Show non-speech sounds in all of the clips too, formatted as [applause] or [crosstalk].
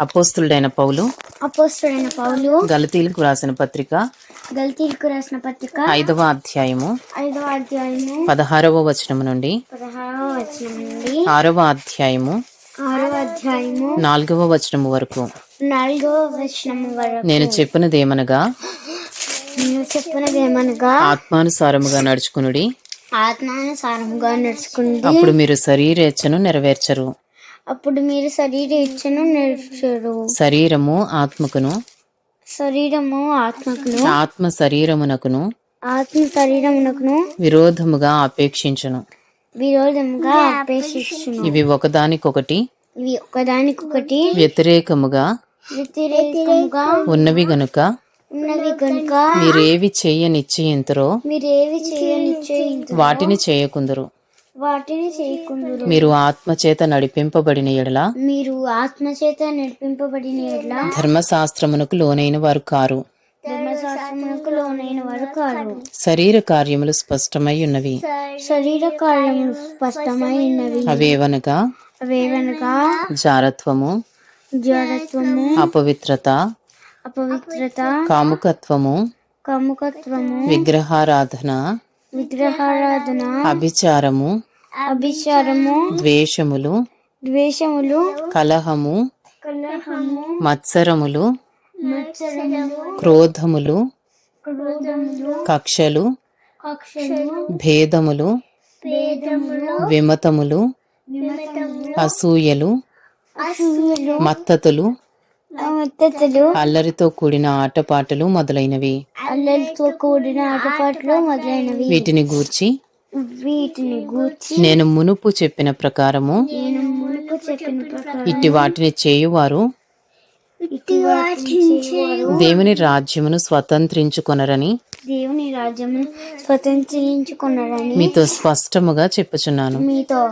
అపోస్తులుడైన పౌలు అపోస్తుడైన పౌలు గలతీలకు రాసిన పత్రిక గల్తీలకు రాసిన పత్రిక ఐదవ అధ్యాయము ఐదవ అధ్యాయము పదహారవ వచనము నుండి పదహారవ వచనం నుండి ఆరవ అధ్యాయము ఆరవ అధ్యాయము నాలుగవ వచనము వరకు. నాలుగవ వచనము వరకు. నేను చెప్పినదేమనగా నేను చెప్పినది ఏమనగా ఆత్మానుసారముగా నడుచుకునుడి. ఆత్మానుసారముగా నడుచుకుంది అప్పుడు మీరు శరీరేచ్ఛను నెరవేర్చరు. అప్పుడు మీరు శరీర ఇచ్చను నేర్చరు. శరీరము ఆత్మకును. శరీరము ఆత్మకును. ఆత్మ శరీరమునకును. ఆత్మ శరీరమునకును. విరోధముగా అపేక్షించును. విరోధముగా అపేక్షించును. ఇవి ఒకదానికొకటి. ఇవి ఒకదానికొకటి. వ్యతిరేకముగా వ్యతిరేకముగా ఉన్నవి గనుక ఉన్నవి కనుక మీరేవి చెయ్య నిశ్చయింతురో మీరేవి చేయనిచ్చయించు వాటిని చేయకుందరు. వాటిని చేయకుందురు. మీరు ఆత్మచేత నడిపింపబడిన ఎడల మీరు ఆత్మచేత నడిపింపబడిన ఎడ్ల ధర్మశాస్త్రమునకు లోనైన వారు కారు. ధర్మశాస్త్రమునకు లోనైన వారు కాదు శరీర కార్యములు స్పష్టమై ఉన్నవి. శరీర కార్యములు స్పష్టమై ఉన్నవి. అవేవనగా అవేవనగా జారత్వము జడత్వము అపవిత్రత అపవిత్రత కాముకత్వము కముకత్వము విగ్రహారాధన విగ్రహారాధన అభిచారము అభిచారము ద్వేషములు ద్వేషములు కలహము కలహము మత్సరములు మత్సరములు క్రోధములు క్రోధములు కక్షలు కక్షలు భేదములు భేదములు విమతములు విమతములు అసూయలు అసూయలు మత్తతులు అల్లరితో కూడిన ఆటపాటలు మొదలైనవి. అల్లరితో కూడిన ఆటపాటలు మొదలైనవి. వీటిని గూర్చి వీటిని గూర్చి నేను మునుపు చెప్పిన ప్రకారము నేను మునుపు చెప్పిన ప్రకారం ఇట్టి వాటిని చేయువారు. ఇటు వాటిని చేయువారు. దేవుని రాజ్యమును స్వతంత్రించుకొనరని దేవుని రాజ్యమును స్వతంత్రించుకున్నారని మీతో స్పష్టముగా చెప్పుచున్నాను. మీతో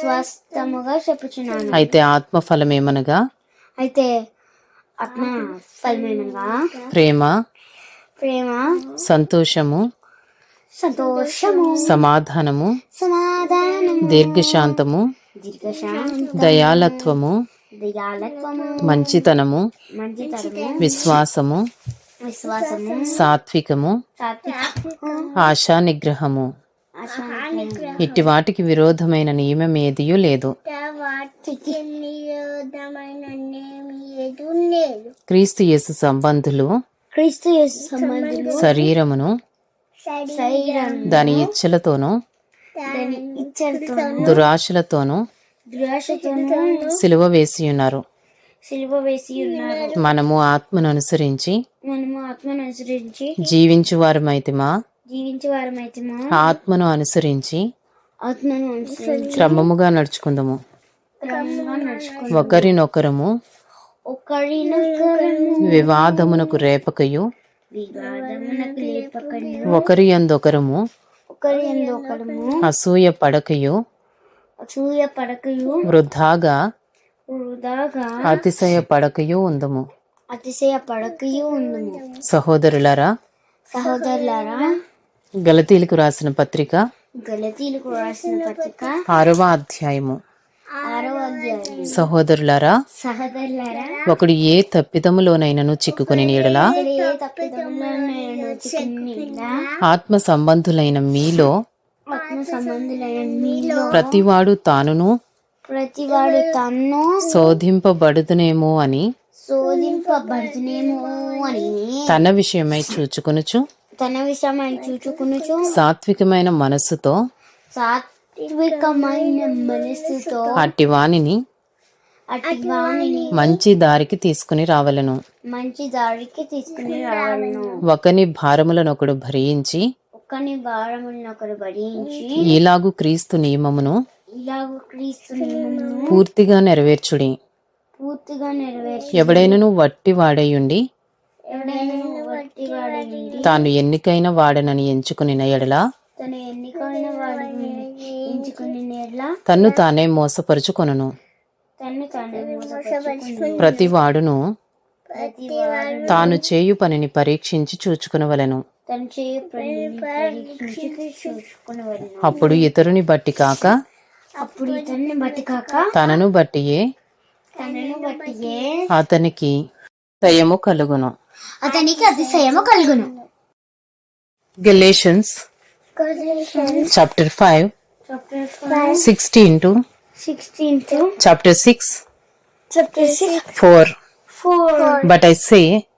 స్వస్థముగా చెప్పుచున్నాను. అయితే ఆత్మ ఫలమేమనగా అయితే ఆత్మ ఫలమైనగా ప్రేమ ప్రేమ సంతోషము సంతోషము సమాధానము సమాధానం దీర్ఘశాంతము దీర్ఘశాంతి దయాలత్వము దయాలత్వము మంచితనము మంచితనము విశ్వాసము విశ్వాసము సాత్వికము ఆశా నిగ్రహము. ఇట్టి వాటికి విరోధమైన నియమం ఏదియూ లేదు. క్రీస్తు యేసు సంబంధులు క్రీస్తు యేసు సంబంధులు శరీరమును శరీరం దాని ఇచ్చలతోనూ దురాశలతోనూ సిలువ వేసి ఉన్నారు. మనము ఆత్మను అనుసరించి మనము ఆత్మను అనుసరించి జీవించు వారమైతిమా ఆత్మను అనుసరించి ఆత్మను అనుసరించి క్రమముగా నడుచుకుందాము. ఒకరినొకరము వివాదమునకు రేపకయు ఒకరి ఒకరము అసూయ పడకయు అసూయ పడకయు వృధాగా అతిశయ పడకయు ఉందము. అతిశయ పడకయు ఉందము. సహోదరులారా సహోదరులారా గలతీలకు రాసిన పత్రిక గలతీలకు రాసిన పత్రిక ఆరవ అధ్యాయము. సహోదరులారా ఒకడు ఏ తప్పిదములోనైనను చిక్కుకుని నీడలా? ఆత్మ సంబంధులైన మీలో ప్రతివాడు తానును ప్రతివాడు తన్ను శోధింపబడుదునేమో అని శోధింపబడుతునేమో అని తన విషయమై చూచుకొనుచు తన విషయమై చూచుకునుచు సాత్వికమైన మనస్సుతో మనస్సుతో అట్టి వాణిని మంచి దారికి తీసుకుని రావలను. మంచి దారికి తీసుకుని రావాలను. ఒకని భారములనొకడు భరించి ఒక్కని భారములను ఒకరు భరించి ఈలాగు క్రీస్తు నియమమును ఇలాగ క్రీస్తు నియమమును పూర్తిగా నెరవేర్చుడి. పూర్తిగా నెరవేర్చి ఎవడైనను వట్టి వాడయుండి వట్టి తాను ఎన్నికైన వాడనని ఎంచుకుని ఎడల తన ఎన్నికైన తన్ను తానే మోసపరుచుకొనును. తను తాను మోసపరుచుకుని ప్రతి వాడును ప్రతి వాడు తాను చేయు పనిని పరీక్షించి చూచుకునవలెను. అప్పుడు ఇతరుని బట్టి కాక అప్పుడు ఇతన్ని బట్టి కాక తనను బట్టియే తనను బట్టియే అతనికి దయము కలుగును. అతనికి అతిశయము కలుగును. Galatians chapter five 16 to 16 to chapter 6. Chapter 6. 4. 4. But I say,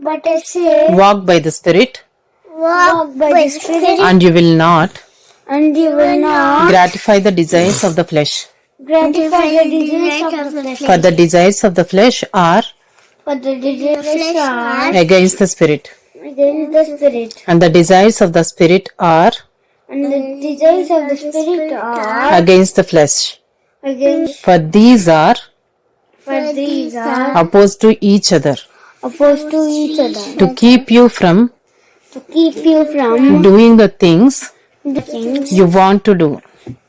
But I say, walk by the Spirit, walk by the Spirit, and you will not and you will not gratify the desires of the flesh. gratify the desires of the flesh. For the desires of the flesh are For the desires are against the Spirit, against the Spirit, and the desires of the Spirit are and the desires of the spirit are against the flesh. against For these are for these are opposed to each other opposed to each other to keep you from to keep you from doing the things the things you want to do.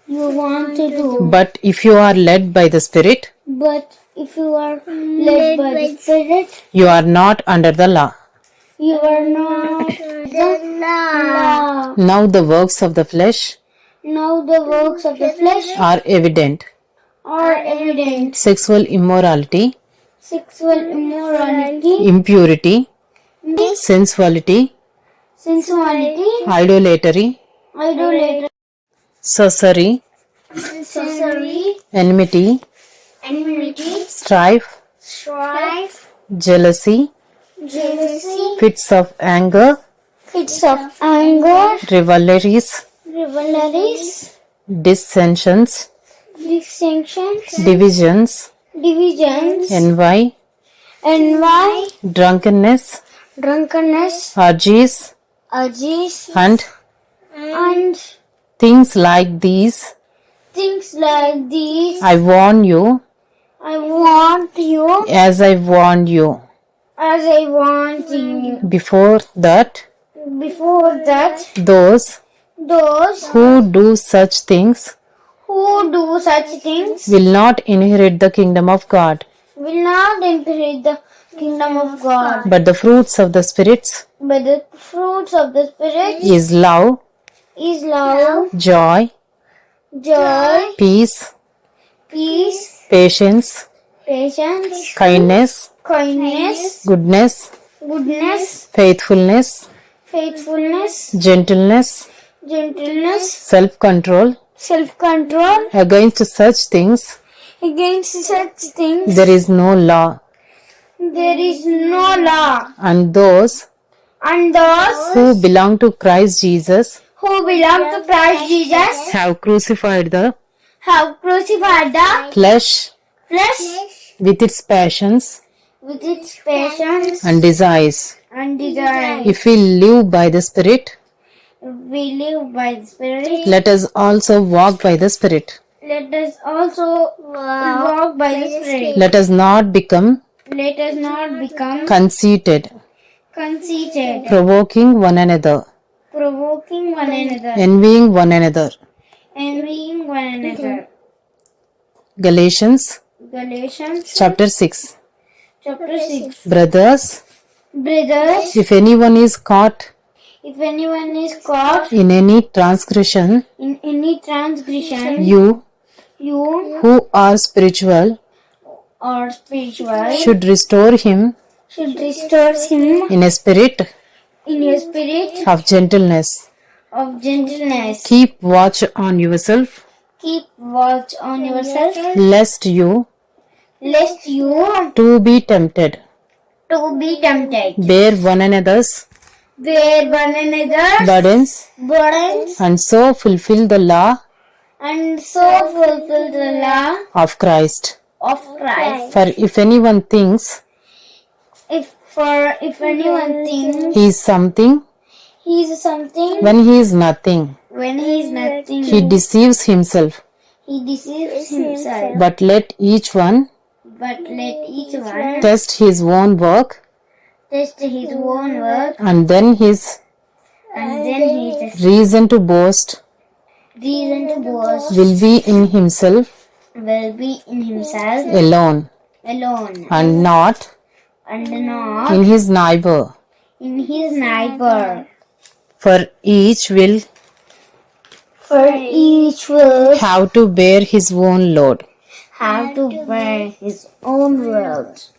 you want to do. But if you are led by the spirit, But if you are led by the spirit, you are not under the law. You are not [laughs] the law. Now the works of the flesh Now the works of the flesh are evident. are evident: sexual immorality, sexual immorality, impurity, sensuality, sensuality, idolatry, idolatry, sorcery, sorcery, enmity, enmity, strife, strife, jealousy, jealousy, fits of anger, fits of anger, rivalries, rivalries, dissensions, distinctions, divisions, divisions, envy, envy, drunkenness, drunkenness, orgies, urges, and? And things like these. things like these. I warn you. I want you. As I warned you as I want you. before that Before that, those those who do such things who do such things will not inherit the kingdom of God. will not inherit the kingdom of God. But the fruits of the spirits But the fruits of the Spirit is love, is love, joy, joy, peace, peace, patience, patience, kindness, kindness, goodness, goodness, faithfulness, faithfulness, gentleness, gentleness, self control. self-control. Against such things Against such things there is no law, there is no law. and those And those who belong to Christ Jesus who belong to Christ Jesus have crucified the have crucified the flesh flesh with its passions with its passions and desires. and desires. If we live by the Spirit, We live by the Spirit. let us also walk by the Spirit. Let us also walk by the Spirit. Let us not become Let us not become conceited, conceited, provoking one another, provoking one another, envying one another. envying one another. Galatians Galatians chapter 6. Chapter 6. Brothers, Brothers, if anyone is caught if anyone is caught in any transgression, in any transgression, you you who are spiritual or spiritual should restore him should restore him in a spirit in a spirit of gentleness. of gentleness. Keep watch on yourself, Keep watch on yourself, lest you lest you to be tempted. to be tempted. Bear one another's Bear one another's burdens burdens and so fulfill the law and so fulfill the law of Christ. of Christ. For if anyone thinks If for if anyone thinks he is something he is something when he is nothing, when he is nothing, he deceives himself. he deceives himself. But let each one But let each one test his own work test his own work, and then his and then his reason to boast reason to boast will be in himself will be in himself alone alone, and not and not in his neighbor. in his neighbor. For each will For each will have to bear his own load. Have to bear his own world.